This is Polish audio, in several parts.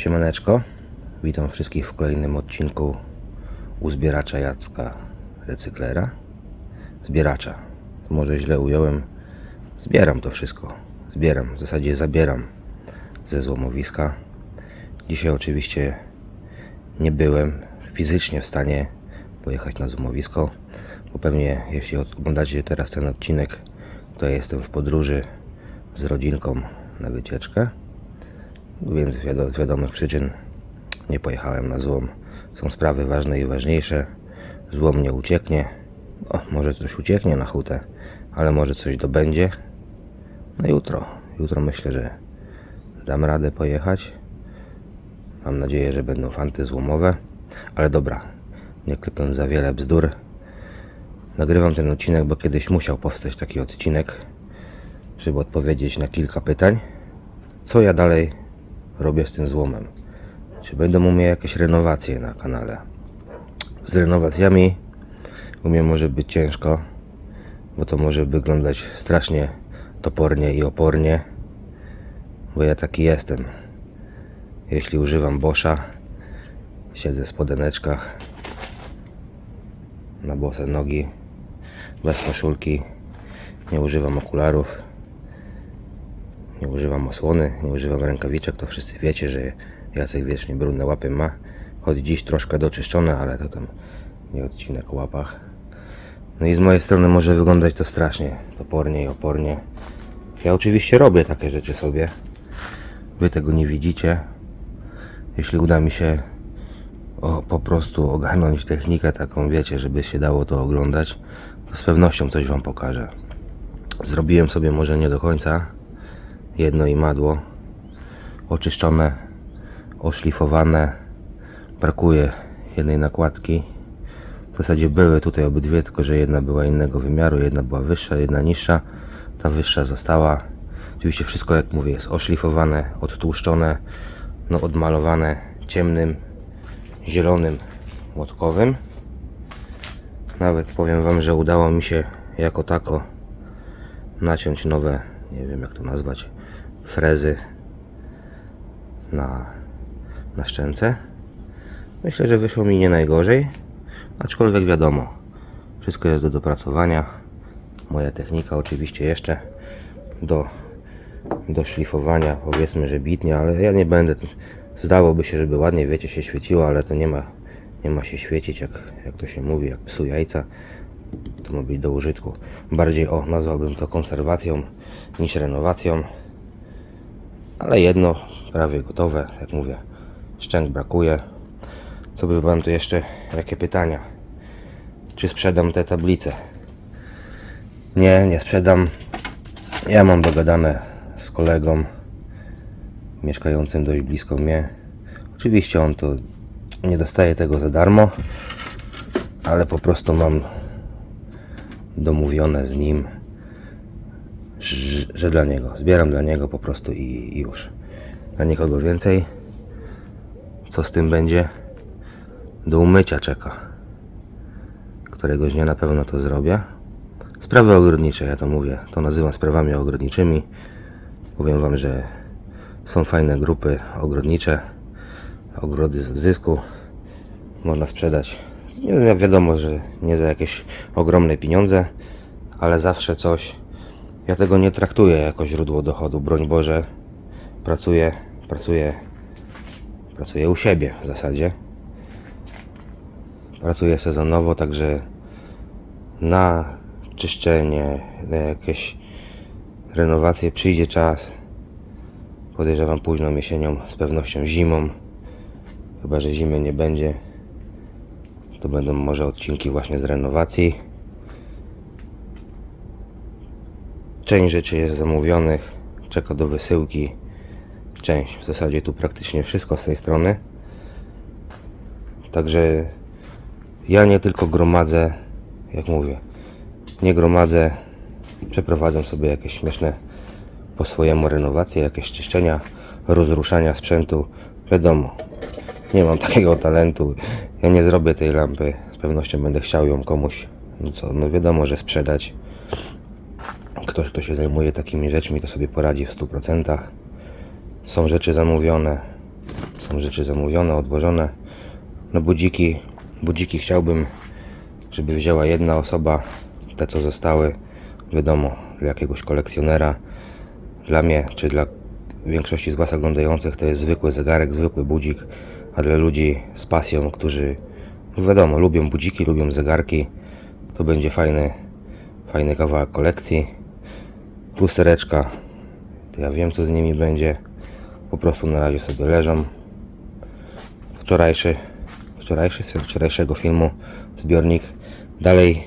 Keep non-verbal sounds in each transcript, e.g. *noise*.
Siemaneczko, witam wszystkich w kolejnym odcinku uzbieracza Jacka Recyklera. Zbieracza, może źle ująłem. Zbieram to wszystko, zbieram, w zasadzie zabieram ze złomowiska. Dzisiaj oczywiście nie byłem fizycznie w stanie pojechać na złomowisko, bo pewnie jeśli oglądacie teraz ten odcinek, to ja jestem w podróży z rodzinką na wycieczkę. Więc z wiadomych przyczyn nie pojechałem na złom. Są sprawy ważne i ważniejsze. Złom nie ucieknie. O, może coś ucieknie na hutę, ale może coś dobędzie. No jutro. Jutro myślę, że dam radę pojechać. Mam nadzieję, że będą fanty złomowe. Ale dobra, nie klepiąc za wiele bzdur. Nagrywam ten odcinek, bo kiedyś musiał powstać taki odcinek, żeby odpowiedzieć na kilka pytań. Co ja dalej robię z tym złomem? Czy będą u mnie jakieś renowacje na kanale? Z renowacjami u mnie może być ciężko, bo to może wyglądać strasznie topornie i opornie, bo ja taki jestem. Jeśli używam Boscha, siedzę w spodeneczkach, na bose nogi, bez koszulki, nie używam okularów, nie używam osłony, nie używam rękawiczek, to wszyscy wiecie, że Jacek wiecznie brudne łapy ma. Choć dziś troszkę doczyszczone, ale to tam nie odcinek o łapach. No i z mojej strony może wyglądać to strasznie, topornie i opornie. Ja oczywiście robię takie rzeczy sobie. Wy tego nie widzicie. Jeśli uda mi się o, po prostu ogarnąć technikę taką, wiecie, żeby się dało to oglądać, to z pewnością coś Wam pokażę. Zrobiłem sobie może nie do końca jedno imadło oczyszczone, oszlifowane. Brakuje jednej nakładki. W zasadzie były tutaj obydwie, tylko że jedna była innego wymiaru, jedna była wyższa, jedna niższa. Ta wyższa została. Oczywiście wszystko, jak mówię, jest oszlifowane, odtłuszczone, no odmalowane ciemnym, zielonym, młotkowym. Nawet powiem Wam, że udało mi się jako tako naciąć nowe, nie wiem jak to nazwać, frezy na, na szczęce. Myślę, że wyszło mi nie najgorzej, aczkolwiek wiadomo, wszystko jest do dopracowania. Moja technika oczywiście jeszcze do, do szlifowania, powiedzmy, że bitnie, ale ja nie będę, zdałoby się, żeby ładnie, wiecie, się świeciło, ale to nie ma, nie ma się świecić, jak, jak to się mówi, jak psu jajca. To ma być do użytku. Bardziej, o, nazwałbym to konserwacją niż renowacją. Ale jedno prawie gotowe, jak mówię. Szczęk brakuje. Co by wam tu jeszcze? Jakie pytania? Czy sprzedam te tablice? Nie, nie sprzedam. Ja mam dogadane z kolegą mieszkającym dość blisko mnie. Oczywiście on to nie dostaje tego za darmo, ale po prostu mam domówione z nim, że, dla niego. Zbieram dla niego po prostu i, już. Dla nikogo więcej. Co z tym będzie? Do umycia czeka. Któregoś dnia na pewno to zrobię. Sprawy ogrodnicze, ja to mówię, to nazywam sprawami ogrodniczymi. Powiem Wam, że są fajne grupy ogrodnicze, ogrody z zysku. Można sprzedać. Wiadomo, że nie za jakieś ogromne pieniądze, ale zawsze coś. Ja tego nie traktuję jako źródło dochodu, broń Boże. Pracuję, pracuję, pracuję u siebie w zasadzie. Pracuję sezonowo, także na czyszczenie, na jakieś renowacje przyjdzie czas. Podejrzewam późną jesienią, z pewnością zimą. Chyba, że zimy nie będzie. To będą może odcinki właśnie z renowacji. Część rzeczy jest zamówionych, czeka do wysyłki. Część, w zasadzie tu praktycznie wszystko z tej strony. Także ja nie tylko gromadzę, jak mówię, nie gromadzę, przeprowadzam sobie jakieś śmieszne po swojemu renowacje, jakieś czyszczenia, rozruszania sprzętu. Wiadomo, nie mam *laughs* takiego talentu. Ja nie zrobię tej lampy. Z pewnością będę chciał ją komuś, no co, no wiadomo, że sprzedać. Ktoś, kto się zajmuje takimi rzeczmi, to sobie poradzi w 100%. Są rzeczy zamówione, są rzeczy zamówione, odłożone. No budziki, budziki chciałbym, żeby wzięła jedna osoba. Te co zostały, wiadomo, dla jakiegoś kolekcjonera. Dla mnie, czy dla większości z Was oglądających, to jest zwykły zegarek, zwykły budzik. A dla ludzi z pasją, którzy, no wiadomo, lubią budziki, lubią zegarki, to będzie fajny, fajny kawałek kolekcji. Lustereczka, to ja wiem co z nimi będzie. Po prostu na razie sobie leżą. Wczorajszy, wczorajszy, wczorajszego filmu zbiornik. Dalej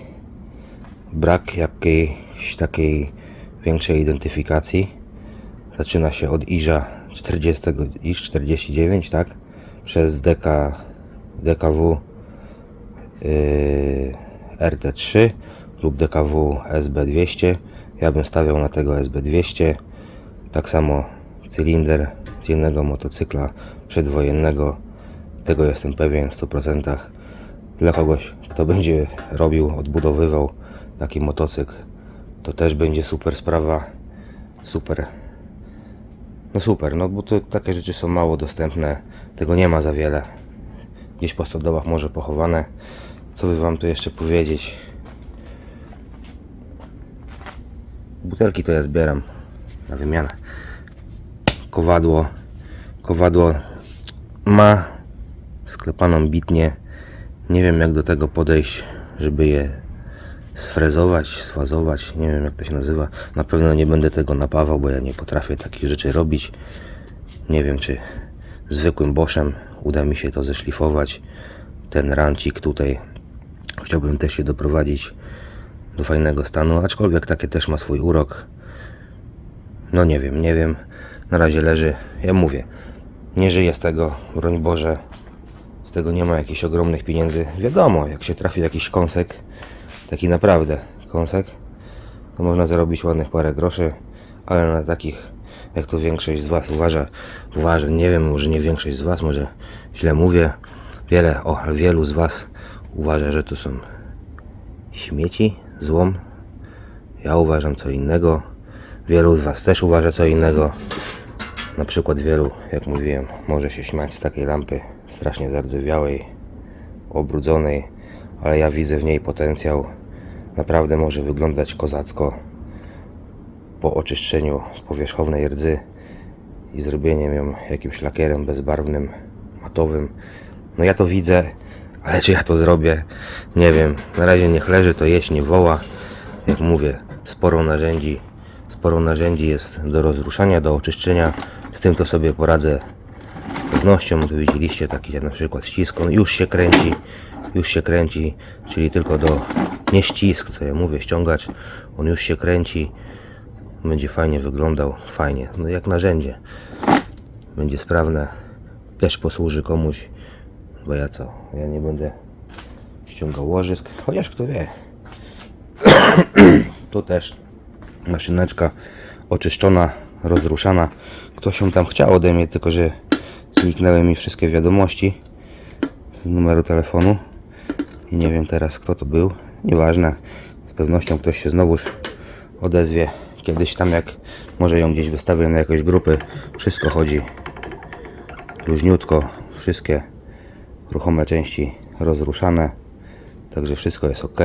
brak jakiejś takiej większej identyfikacji. Zaczyna się od IżA 40, Iż 49, tak? Przez DK, DKW yy, RT3 lub DKW SB200. Ja bym stawiał na tego SB200. Tak samo cylinder z jednego motocykla przedwojennego. Tego jestem pewien w 100%. Dla kogoś, kto będzie robił, odbudowywał taki motocykl, to też będzie super sprawa. Super. No super, no bo to takie rzeczy są mało dostępne. Tego nie ma za wiele. Gdzieś po stodołach może pochowane. Co by wam tu jeszcze powiedzieć? Butelki to ja zbieram na wymianę. Kowadło. Kowadło ma sklepaną bitnię. Nie wiem jak do tego podejść, żeby je sfrezować, sfazować. Nie wiem jak to się nazywa. Na pewno nie będę tego napawał, bo ja nie potrafię takich rzeczy robić. Nie wiem czy zwykłym boszem uda mi się to zeszlifować. Ten rancik tutaj chciałbym też się doprowadzić do fajnego stanu, aczkolwiek takie też ma swój urok. No nie wiem, nie wiem. Na razie leży. Ja mówię, nie żyję z tego, broń Boże. Z tego nie ma jakichś ogromnych pieniędzy. Wiadomo, jak się trafi jakiś kąsek, taki naprawdę kąsek, to można zarobić ładnych parę groszy, ale na takich, jak to większość z Was uważa, uważa, nie wiem, może nie większość z Was, może źle mówię, wiele, o, wielu z Was uważa, że to są śmieci, złom. Ja uważam co innego. Wielu z Was też uważa co innego. Na przykład wielu, jak mówiłem, może się śmiać z takiej lampy strasznie zardzewiałej, obrudzonej, ale ja widzę w niej potencjał. Naprawdę może wyglądać kozacko po oczyszczeniu z powierzchownej rdzy i zrobieniem ją jakimś lakierem bezbarwnym, matowym. No ja to widzę, ale czy ja to zrobię? Nie wiem. Na razie niech leży, to jeść nie woła. Jak mówię, sporo narzędzi, sporo narzędzi jest do rozruszania, do oczyszczenia. Z tym to sobie poradzę z pewnością. Tu widzieliście taki jak na przykład ścisk, on już się kręci, już się kręci, czyli tylko do nie ścisk, co ja mówię, ściągać. On już się kręci, będzie fajnie wyglądał, fajnie, no jak narzędzie. Będzie sprawne, też posłuży komuś, bo ja co, ja nie będę ściągał łożysk, chociaż kto wie. *clears throat* tu też maszyneczka oczyszczona, rozruszana. Ktoś ją tam chciał ode mnie, tylko że zniknęły mi wszystkie wiadomości z numeru telefonu i nie wiem teraz kto to był. Nieważne, z pewnością ktoś się znowuż odezwie. Kiedyś tam jak może ją gdzieś wystawię na jakieś grupy, wszystko chodzi luźniutko, wszystkie ruchome części rozruszane, także wszystko jest ok.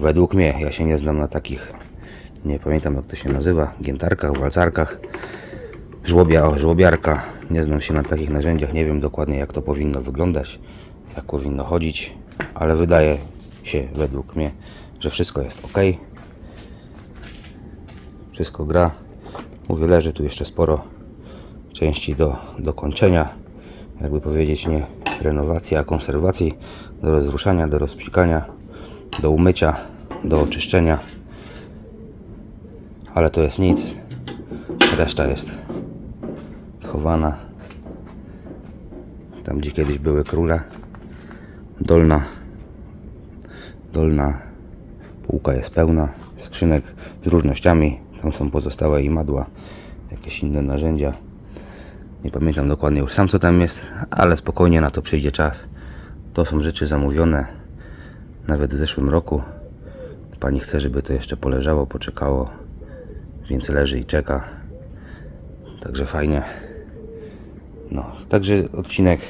Według mnie, ja się nie znam na takich, nie pamiętam jak to się nazywa, giętarkach, walcarkach, żłobia, o, żłobiarka, nie znam się na takich narzędziach, nie wiem dokładnie jak to powinno wyglądać, jak powinno chodzić, ale wydaje się według mnie, że wszystko jest ok. Wszystko gra. Mówię, leży tu jeszcze sporo części do, do kończenia. Jakby powiedzieć, nie renowacji, a konserwacji. Do rozruszania, do rozpsikania, do umycia, do oczyszczenia. Ale to jest nic. Reszta jest schowana. Tam, gdzie kiedyś były króle. Dolna, dolna półka jest pełna skrzynek z różnościami. Tam są pozostałe imadła, jakieś inne narzędzia. Nie pamiętam dokładnie już sam co tam jest, ale spokojnie na to przyjdzie czas. To są rzeczy zamówione nawet w zeszłym roku. Pani chce, żeby to jeszcze poleżało, poczekało, więc leży i czeka. Także fajnie. No, także odcinek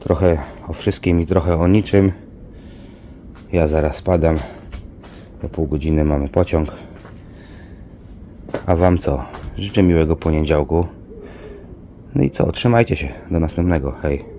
trochę o wszystkim i trochę o niczym. Ja zaraz spadam. Za pół godziny mamy pociąg. A Wam co? Życzę miłego poniedziałku. No i co? Trzymajcie się. Do następnego. Hej.